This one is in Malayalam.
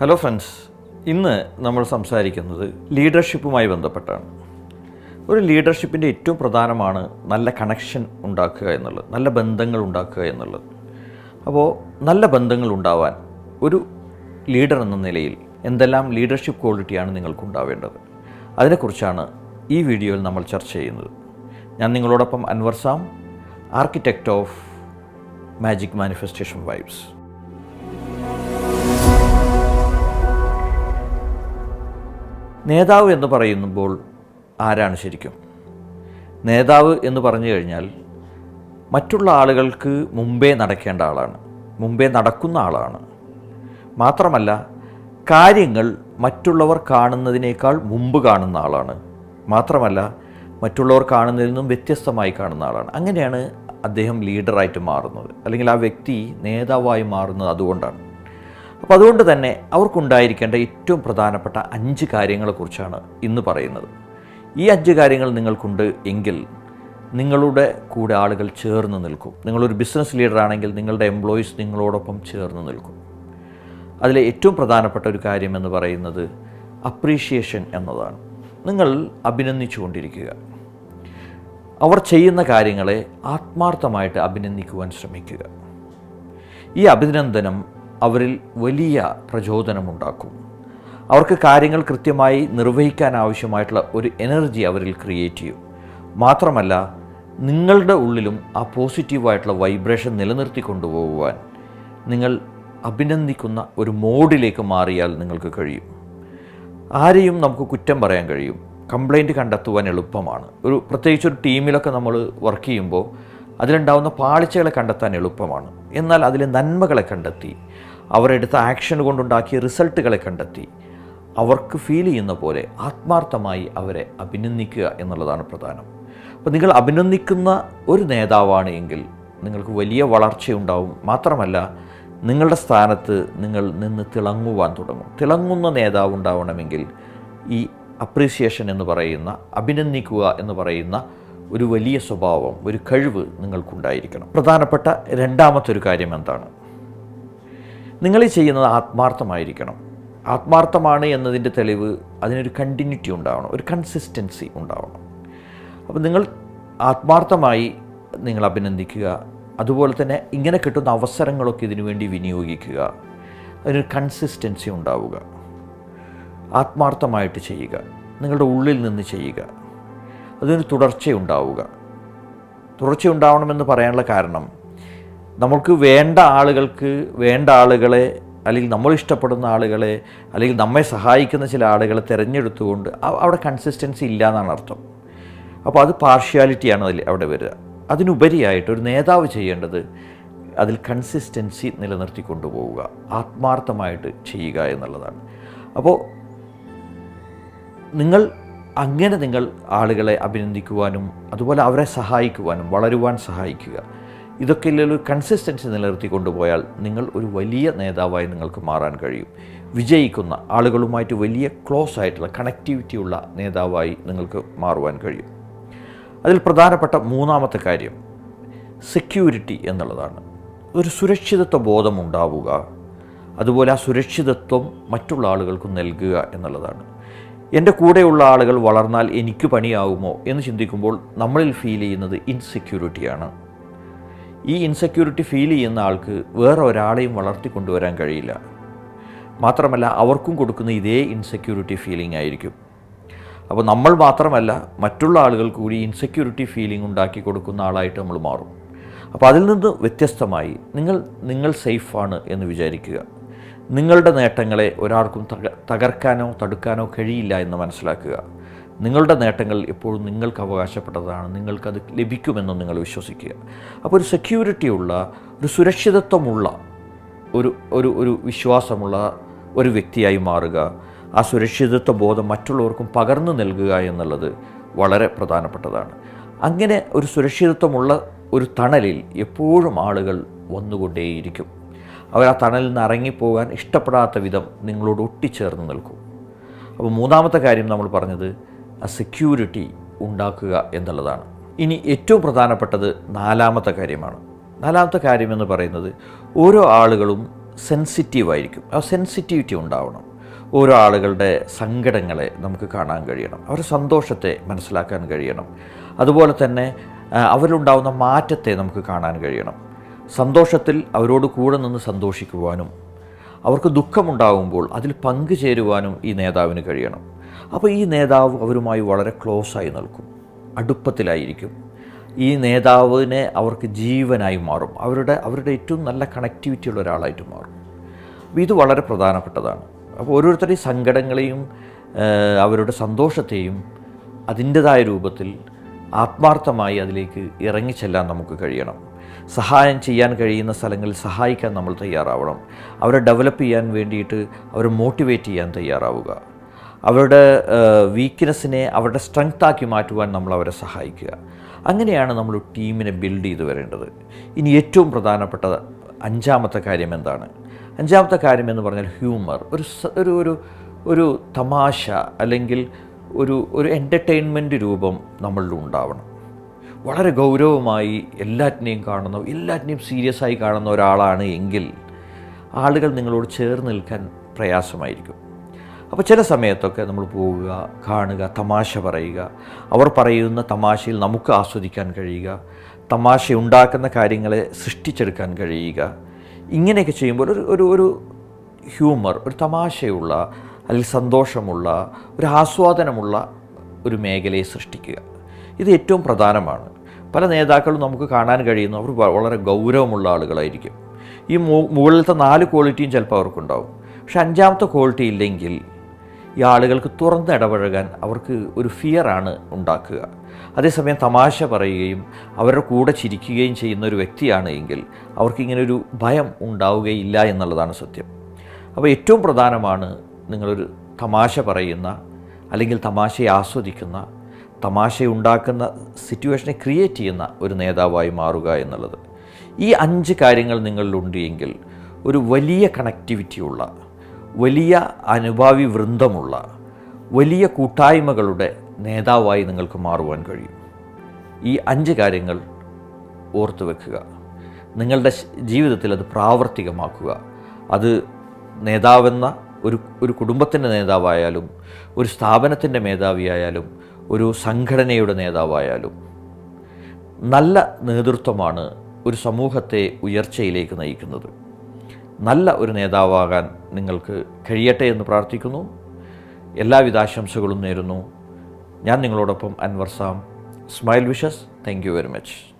ഹലോ ഫ്രണ്ട്സ് ഇന്ന് നമ്മൾ സംസാരിക്കുന്നത് ലീഡർഷിപ്പുമായി ബന്ധപ്പെട്ടാണ്. ഒരു ലീഡർഷിപ്പിന്റെ ഏറ്റവും പ്രധാനമാണ് നല്ല കണക്ഷൻ ഉണ്ടാക്കുക എന്നുള്ളത് നല്ല ബന്ധങ്ങൾ ഉണ്ടാക്കുക എന്നുള്ളത്. അപ്പോൾ നല്ല ബന്ധങ്ങൾ ഉണ്ടാവാൻ ഒരു ലീഡർ എന്ന നിലയിൽ എന്തെല്ലാം ലീഡർഷിപ്പ് ക്വാളിറ്റിയാണ് നിങ്ങൾക്ക് ഉണ്ടാവേണ്ടത്? അതിനെക്കുറിച്ചാണ് ഈ വീഡിയോയിൽ നമ്മൾ ചർച്ച ചെയ്യുന്നത്. ഞാൻ നിങ്ങളോടൊപ്പം Anwar Sam architect of magic manifestation vibes നേതാവ് എന്ന് പറയുമ്പോൾ ആരാണ് ശരിക്കും? നേതാവ് എന്ന് പറഞ്ഞു കഴിഞ്ഞാൽ മറ്റുള്ള ആളുകൾക്ക് മുമ്പേ നടക്കേണ്ട ആളാണ്. മുമ്പേ നടക്കുന്ന ആളാണ്. മാത്രമല്ല കാര്യങ്ങൾ മറ്റുള്ളവർ കാണുന്നതിനേക്കാൾ മുമ്പ് കാണുന്ന ആളാണ്. മാത്രമല്ല മറ്റുള്ളവർ കാണുന്നതിൽ നിന്നും വ്യത്യസ്തമായി കാണുന്ന ആളാണ്. അങ്ങനെയാണ് അദ്ദേഹം ലീഡറായിട്ട് മാറുന്നത്. അല്ലെങ്കിൽ ആ വ്യക്തി നേതാവായി മാറുന്നത് അതുകൊണ്ടാണ്. അപ്പോൾ അതുകൊണ്ട് തന്നെ അവർക്കുണ്ടായിരിക്കേണ്ട ഏറ്റവും പ്രധാനപ്പെട്ട അഞ്ച് കാര്യങ്ങളെക്കുറിച്ചാണ് ഇന്ന് പറയുന്നത്. ഈ അഞ്ച് കാര്യങ്ങൾ നിങ്ങൾക്കുണ്ട് എങ്കിൽ നിങ്ങളുടെ കൂടെ ആളുകൾ ചേർന്ന് നിൽക്കും. നിങ്ങളൊരു ബിസിനസ് ലീഡർ ആണെങ്കിൽ നിങ്ങളുടെ എംപ്ലോയീസ് നിങ്ങളോടൊപ്പം ചേർന്ന് നിൽക്കും. അതിലെ ഏറ്റവും പ്രധാനപ്പെട്ട ഒരു കാര്യം എന്ന് പറയുന്നത് അപ്രീഷിയേഷൻ എന്നതാണ്. നിങ്ങൾ അഭിനന്ദിച്ചുകൊണ്ടിരിക്കുക അവർ ചെയ്യുന്ന കാര്യങ്ങളെ ആത്മാർത്ഥമായിട്ട് അഭിനന്ദിക്കുവാൻ ശ്രമിക്കുക. ഈ അഭിനന്ദനം അവരിൽ വലിയ പ്രചോദനമുണ്ടാക്കും. അവർക്ക് കാര്യങ്ങൾ കൃത്യമായി നിർവഹിക്കാൻ ആവശ്യമായിട്ടുള്ള ഒരു എനർജി അവരിൽ ക്രിയേറ്റ് ചെയ്യും. മാത്രമല്ല നിങ്ങളുടെ ഉള്ളിലും ആ പോസിറ്റീവായിട്ടുള്ള വൈബ്രേഷൻ നിലനിർത്തി കൊണ്ടുപോകുവാൻ നിങ്ങൾ അഭിനന്ദിക്കുന്ന ഒരു മോഡിലേക്ക് മാറിയാൽ നിങ്ങൾക്ക് കഴിയും. ആരെയും നമുക്ക് കുറ്റം പറയാൻ കഴിയും. കംപ്ലൈന്റ് കണ്ടെത്തുവാൻ എളുപ്പമാണ്. ഒരു പ്രത്യേകിച്ച് ഒരു ടീമിലൊക്കെ നമ്മൾ വർക്ക് ചെയ്യുമ്പോൾ അതിലുണ്ടാവുന്ന പാളിച്ചകളെ കണ്ടെത്താൻ എളുപ്പമാണ്. എന്നാൽ അതിലെ നന്മകളെ കണ്ടെത്തി അവരെടുത്ത ആക്ഷൻ കൊണ്ടുണ്ടാക്കിയ റിസൾട്ടുകളെ കണ്ടെത്തി. അവർക്ക് ഫീൽ ചെയ്യുന്ന പോലെ ആത്മാർത്ഥമായി അവരെ അഭിനന്ദിക്കുക എന്നുള്ളതാണ് പ്രധാനം. അപ്പോൾ നിങ്ങൾ അഭിനന്ദിക്കുന്ന ഒരു നേതാവാണ് എങ്കിൽ നിങ്ങൾക്ക് വലിയ വളർച്ചയുണ്ടാവും മാത്രമല്ല നിങ്ങളുടെ സ്ഥാനത്ത് നിങ്ങൾ നിന്ന് തിളങ്ങുവാൻ തുടങ്ങും. തിളങ്ങുന്ന നേതാവ് ഉണ്ടാവണമെങ്കിൽ ഈ അപ്രീസിയേഷൻ എന്ന് പറയുന്ന അഭിനന്ദിക്കുക എന്ന് പറയുന്ന ഒരു വലിയ സ്വഭാവം ഒരു കഴിവ് നിങ്ങൾക്കുണ്ടായിരിക്കണം. പ്രധാനപ്പെട്ട രണ്ടാമത്തെ ഒരു കാര്യം എന്താണ്? നിങ്ങൾ ചെയ്യുന്നത് ആത്മാർത്ഥമായിരിക്കണം. ആത്മാർത്ഥമാണ് എന്നതിന്റെ തെളിവ് അതിനൊരു കണ്ടിന്യൂറ്റി ഉണ്ടാവണം ഒരു കൺസിസ്റ്റൻസി ഉണ്ടാവണം. അപ്പോൾ നിങ്ങൾ ആത്മാർത്ഥമായി നിങ്ങൾ അഭിനന്ദിക്കുക അതുപോലെ തന്നെ ഇങ്ങനെ കിട്ടുന്ന അവസരങ്ങളൊക്കെ ഇതിനു വേണ്ടി വിനിയോഗിക്കുക അതിനൊരു കൺസിസ്റ്റൻസി ഉണ്ടാവുക. ആത്മാർത്ഥമായിട്ട് ചെയ്യുക നിങ്ങളുടെ ഉള്ളിൽ നിന്ന് ചെയ്യുക അതിനൊരു തുടർച്ചയുണ്ടാവുക തുടർച്ചയുണ്ടാവണമെന്ന് പറയാനുള്ള കാരണം നമ്മൾക്ക് വേണ്ട ആളുകൾക്ക് വേണ്ട ആളുകളെ അല്ലെങ്കിൽ നമ്മൾ ഇഷ്ടപ്പെടുന്ന ആളുകളെ അല്ലെങ്കിൽ നമ്മെ സഹായിക്കുന്ന ചില ആളുകളെ തിരഞ്ഞെടുത്തുകൊണ്ട് അവിടെ കൺസിസ്റ്റൻസി ഇല്ല എന്നാണ് അർത്ഥം. അപ്പോൾ അത് പാർഷ്യാലിറ്റിയാണ് അതിൽ അവിടെ വരിക. അതിനുപരിയായിട്ട് ഒരു നേതാവ് ചെയ്യേണ്ടത് അതിൽ കൺസിസ്റ്റൻസി നിലനിർത്തി പോവുക ആത്മാർത്ഥമായിട്ട് ചെയ്യുക എന്നുള്ളതാണ്. അപ്പോൾ നിങ്ങൾ അങ്ങനെ നിങ്ങൾ ആളുകളെ അഭിനന്ദിക്കുവാനും അതുപോലെ അവരെ സഹായിക്കുവാനും വളരുവാൻ സഹായിക്കുക. ഇതൊക്കെ ഒരു കൺസിസ്റ്റൻസി നിലനിർത്തി കൊണ്ടുപോയാൽ നിങ്ങൾ ഒരു വലിയ നേതാവായി നിങ്ങൾക്ക് മാറാൻ കഴിയും. വിജയിക്കുന്ന ആളുകളുമായിട്ട് വലിയ ക്ലോസ് ആയിട്ടുള്ള കണക്ടിവിറ്റി ഉള്ള നേതാവായി നിങ്ങൾക്ക് മാറുവാൻ കഴിയും. അതിൽ പ്രധാനപ്പെട്ട മൂന്നാമത്തെ കാര്യം സെക്യൂരിറ്റി എന്നുള്ളതാണ്. ഒരു സുരക്ഷിതത്വ ബോധം ഉണ്ടാവുക അതുപോലെ ആ സുരക്ഷിതത്വം മറ്റുള്ള ആളുകൾക്ക് നൽകുക എന്നുള്ളതാണ്. എന്റെ കൂടെയുള്ള ആളുകൾ വളർന്നാൽ എനിക്ക് പണിയാവുമോ എന്ന് ചിന്തിക്കുമ്പോൾ നമ്മളിൽ ഫീൽ ചെയ്യുന്നത് ഇൻസെക്യൂരിറ്റിയാണ് ഈ ഇൻസെക്യൂരിറ്റി ഫീൽ ചെയ്യുന്ന ആൾക്ക് വേറെ ഒരാളെയും വളർത്തിക്കൊണ്ടുവരാൻ കഴിയില്ല. മാത്രമല്ല അവർക്കും കൊടുക്കുന്ന ഇതേ ഇൻസെക്യൂരിറ്റി ഫീലിംഗ് ആയിരിക്കും. അപ്പോൾ നമ്മൾ മാത്രമല്ല മറ്റുള്ള ആളുകൾ കൂടി ഇൻസെക്യൂരിറ്റി ഫീലിംഗ് ഉണ്ടാക്കി കൊടുക്കുന്ന ആളായിട്ട് നമ്മൾ മാറും. അപ്പോൾ അതിൽ നിന്ന് വ്യത്യസ്തമായി നിങ്ങൾ നിങ്ങൾ സേഫാണ് എന്ന് വിചാരിക്കുക. നിങ്ങളുടെ നേട്ടങ്ങളെ ഒരാൾക്കും തക തകർക്കാനോ തടുക്കാനോ കഴിയില്ല എന്ന് മനസ്സിലാക്കുക. നിങ്ങളുടെ നേട്ടങ്ങൾ എപ്പോഴും നിങ്ങൾക്ക് അവകാശപ്പെട്ടതാണ്. നിങ്ങൾക്കത് ലഭിക്കുമെന്ന് നിങ്ങൾ വിശ്വസിക്കുക. അപ്പോൾ ഒരു സെക്യൂരിറ്റി ഉള്ള ഒരു സുരക്ഷിതത്വമുള്ള ഒരു ഒരു ഒരു വിശ്വാസമുള്ള ഒരു വ്യക്തിയായി മാറുക ആ സുരക്ഷിതത്വ ബോധം മറ്റുള്ളവർക്കും പകർന്നു നൽകുക എന്നുള്ളത് വളരെ പ്രധാനപ്പെട്ടതാണ്. അങ്ങനെ ഒരു സുരക്ഷിതത്വമുള്ള ഒരു തണലിൽ എപ്പോഴും ആളുകൾ വന്നുകൊണ്ടേയിരിക്കും. അവർ ആ തണലിൽ നിന്ന് ഇറങ്ങിപ്പോകാൻ ഇഷ്ടപ്പെടാത്ത വിധം നിങ്ങളോട് ഒട്ടിച്ചേർന്ന് നിൽക്കും. അപ്പോൾ മൂന്നാമത്തെ കാര്യം നമ്മൾ പറഞ്ഞത് സെക്യൂരിറ്റി ഉണ്ടാക്കുക എന്നുള്ളതാണ്. ഇനി ഏറ്റവും പ്രധാനപ്പെട്ടത് നാലാമത്തെ കാര്യമാണ്. നാലാമത്തെ കാര്യം എന്ന് പറയുന്നത് ഓരോ ആളുകളും സെൻസിറ്റീവ് ആയിരിക്കും. ആ സെൻസിറ്റിവിറ്റി ഉണ്ടാവണം. ഓരോ ആളുകളുടെ സങ്കടങ്ങളെ നമുക്ക് കാണാൻ കഴിയണം. അവരുടെ സന്തോഷത്തെ മനസ്സിലാക്കാൻ കഴിയണം. അതുപോലെ തന്നെ അവരിലുണ്ടാവുന്ന മാറ്റത്തെ നമുക്ക് കാണാൻ കഴിയണം. സന്തോഷത്തിൽ അവരോട് കൂടെ നിന്ന് സന്തോഷിക്കുവാനും അവർക്ക് ദുഃഖമുണ്ടാകുമ്പോൾ അതിൽ പങ്കുചേരുവാനും ഈ നേതാവിന് കഴിയണം. അപ്പോൾ ഈ നേതാവ് അവരുമായി വളരെ ക്ലോസായി നിൽക്കും. അടുപ്പത്തിലായിരിക്കും. ഈ നേതാവിനെ അവർക്ക് ജീവനായി മാറും. അവരുടെ അവരുടെ ഏറ്റവും നല്ല കണക്ടിവിറ്റി ഉള്ള ഒരാളായിട്ട് മാറും. അപ്പോൾ ഇത് വളരെ പ്രധാനപ്പെട്ടതാണ്. അപ്പോൾ ഓരോരുത്തരുടെയും സങ്കടങ്ങളെയും അവരുടെ സന്തോഷത്തെയും അതിന്റെതായ രൂപത്തിൽ ആത്മാർത്ഥമായി അതിലേക്ക് ഇറങ്ങിച്ചെല്ലാൻ നമുക്ക് കഴിയണം. സഹായം ചെയ്യാൻ കഴിയുന്ന സ്ഥലങ്ങളിൽ സഹായിക്കാൻ നമ്മൾ തയ്യാറാവണം. അവരെ ഡെവലപ്പ് ചെയ്യാൻ വേണ്ടിയിട്ട് അവരെ മോട്ടിവേറ്റ് ചെയ്യാൻ തയ്യാറാവുക. അവരുടെ വീക്ക്നെസ്സിനെ അവരുടെ സ്ട്രെങ്താക്കി മാറ്റുവാൻ നമ്മൾ അവരെ സഹായിക്കുക. അങ്ങനെയാണ് നമ്മൾ ടീമിനെ ബിൽഡ് ചെയ്ത് വരേണ്ടത്. ഇനി ഏറ്റവും പ്രധാനപ്പെട്ട അഞ്ചാമത്തെ കാര്യം എന്താണ്? അഞ്ചാമത്തെ കാര്യം എന്ന് പറഞ്ഞാൽ ഹ്യൂമർ ഒരു ഒരു ഒരു ഒരു തമാശ അല്ലെങ്കിൽ ഒരു ഒരു എന്റർടൈൻമെന്റ് രൂപം നമ്മളിൽ ഉണ്ടാവണം. വളരെ ഗൗരവമായി എല്ലാറ്റിനെയും കാണുന്ന എല്ലാറ്റിനെയും സീരിയസ് ആയി കാണുന്ന ഒരാളാണ് എങ്കിൽ ആളുകൾ നിങ്ങളോട് ചേർന്ന് നിൽക്കാൻ പ്രയാസമായിരിക്കും. അപ്പോൾ ചില സമയത്തൊക്കെ നമ്മൾ പോവുക കാണുക തമാശ പറയുക. അവർ പറയുന്ന തമാശയിൽ നമുക്ക് ആസ്വദിക്കാൻ കഴിയുക. തമാശ ഉണ്ടാക്കുന്ന കാര്യങ്ങളെ സൃഷ്ടിച്ചെടുക്കാൻ കഴിയുക. ഇങ്ങനെയൊക്കെ ചെയ്യുമ്പോൾ ഒരു ഒരു ഒരു ഹ്യൂമർ ഒരു തമാശയുള്ള അല്ലെങ്കിൽ സന്തോഷമുള്ള ഒരു ആസ്വാദനമുള്ള ഒരു മേഖലയെ സൃഷ്ടിക്കുക. ഇത് ഏറ്റവും പ്രധാനമാണ്. പല നേതാക്കളും നമുക്ക് കാണാൻ കഴിയുന്നു അവർ വളരെ ഗൗരവമുള്ള ആളുകളായിരിക്കും. ഈ മുകളിലത്തെ നാല് ക്വാളിറ്റിയും ചിലപ്പോൾ അവർക്കുണ്ടാവും. പക്ഷെ അഞ്ചാമത്തെ ക്വാളിറ്റി ഇല്ലെങ്കിൽ ഈ ആളുകൾക്ക് തുറന്ന് ഇടപഴകാൻ അവർക്ക് ഒരു ഫിയറാണ് ഉണ്ടാക്കുക. അതേസമയം തമാശ പറയുകയും അവരുടെ കൂടെ ചിരിക്കുകയും ചെയ്യുന്ന ഒരു വ്യക്തിയാണ് എങ്കിൽ അവർക്കിങ്ങനൊരു ഭയം ഉണ്ടാവുകയില്ല എന്നുള്ളതാണ് സത്യം. അപ്പോൾ ഏറ്റവും പ്രധാനമാണ് നിങ്ങളൊരു തമാശ പറയുന്ന അല്ലെങ്കിൽ തമാശയെ ആസ്വദിക്കുന്ന തമാശയുണ്ടാക്കുന്ന സിറ്റുവേഷനെ ക്രിയേറ്റ് ചെയ്യുന്ന ഒരു നേതാവായി മാറുക എന്നുള്ളത്. ഈ അഞ്ച് കാര്യങ്ങൾ നിങ്ങളിലുണ്ട് എങ്കിൽ ഒരു വലിയ കണക്ടിവിറ്റിയുള്ള വലിയ അനുഭാവി വൃന്ദമുള്ള വലിയ കൂട്ടായ്മകളുടെ നേതാവായി നിങ്ങൾക്ക് മാറുവാൻ കഴിയും. ഈ അഞ്ച് കാര്യങ്ങൾ ഓർത്തു വെക്കുക. നിങ്ങളുടെ ജീവിതത്തിൽ അത് പ്രാവർത്തികമാക്കുക. അത് നേതാവെന്ന ഒരു ഒരു കുടുംബത്തിന്റെ നേതാവായാലും ഒരു സ്ഥാപനത്തിന്റെ മേധാവിയായാലും ഒരു സംഘടനയുടെ നേതാവായാലും നല്ല നേതൃത്വമാണ് ഒരു സമൂഹത്തെ ഉയർച്ചയിലേക്ക് നയിക്കുന്നത്. നല്ല ഒരു നേതാവാകാൻ നിങ്ങൾക്ക് കഴിയട്ടെ എന്ന് പ്രാർത്ഥിക്കുന്നു. എല്ലാവിധ ആശംസകളും നേരുന്നു. ഞാൻ നിങ്ങളോടൊപ്പം Anwar Sam. Smile wishes. Thank you very much